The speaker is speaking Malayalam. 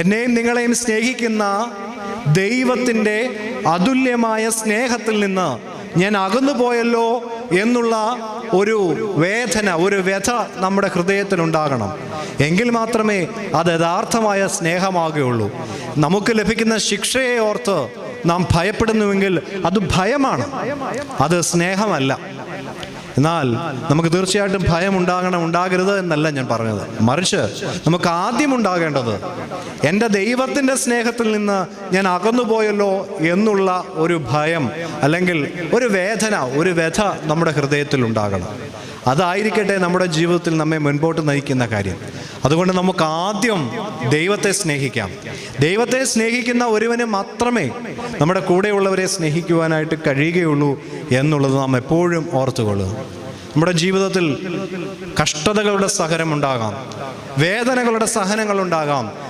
എന്നെയും നിങ്ങളെയും സ്നേഹിക്കുന്ന ദൈവത്തിന്റെ അതുല്യമായ സ്നേഹത്തിൽ നിന്ന് ഞാൻ അകന്നു പോയല്ലോ എന്നുള്ള ഒരു വേദന ഒരു വ്യഥ നമ്മുടെ ഹൃദയത്തിലുണ്ടാകണം എങ്കിൽ മാത്രമേ അത് യഥാർത്ഥമായ സ്നേഹമാകുകയുള്ളൂ. നമുക്ക് ലഭിക്കുന്ന ശിക്ഷയെ ഓർത്ത് നാം ഭയപ്പെടുന്നുവെങ്കിൽ അത് ഭയമാണ്. അത് സ്നേഹമല്ല. എന്നാൽ നമുക്ക് തീർച്ചയായിട്ടും ഭയം ഉണ്ടാകണം ഉണ്ടാകരുത് എന്നല്ല ഞാൻ പറഞ്ഞത്. മറിച്ച് നമുക്ക് ആദ്യം ഉണ്ടാകേണ്ടത് എന്റെ ദൈവത്തിന്റെ സ്നേഹത്തിൽ നിന്ന് ഞാൻ അകന്നുപോയല്ലോ എന്നുള്ള ഒരു ഭയം അല്ലെങ്കിൽ ഒരു വേദന ഒരു വ്യഥ നമ്മുടെ ഹൃദയത്തിൽ ഉണ്ടാകണം. അതായിരിക്കട്ടെ നമ്മുടെ ജീവിതത്തിൽ നമ്മെ മുൻപോട്ട് നയിക്കുന്ന കാര്യം. അതുകൊണ്ട് നമുക്ക് ആദ്യം ദൈവത്തെ സ്നേഹിക്കാം. ദൈവത്തെ സ്നേഹിക്കുന്ന ഒരുവനെ മാത്രമേ നമ്മുടെ കൂടെയുള്ളവരെ സ്നേഹിക്കുവാനായിട്ട് കഴിയുകയുള്ളൂ എന്നുള്ളത് നാം എപ്പോഴും ഓർത്തുകൊള്ളുക. നമ്മുടെ ജീവിതത്തിൽ കഷ്ടതകളുടെ സഹനമുണ്ടാകാം. വേദനകളുടെ സഹനങ്ങളുണ്ടാകാം.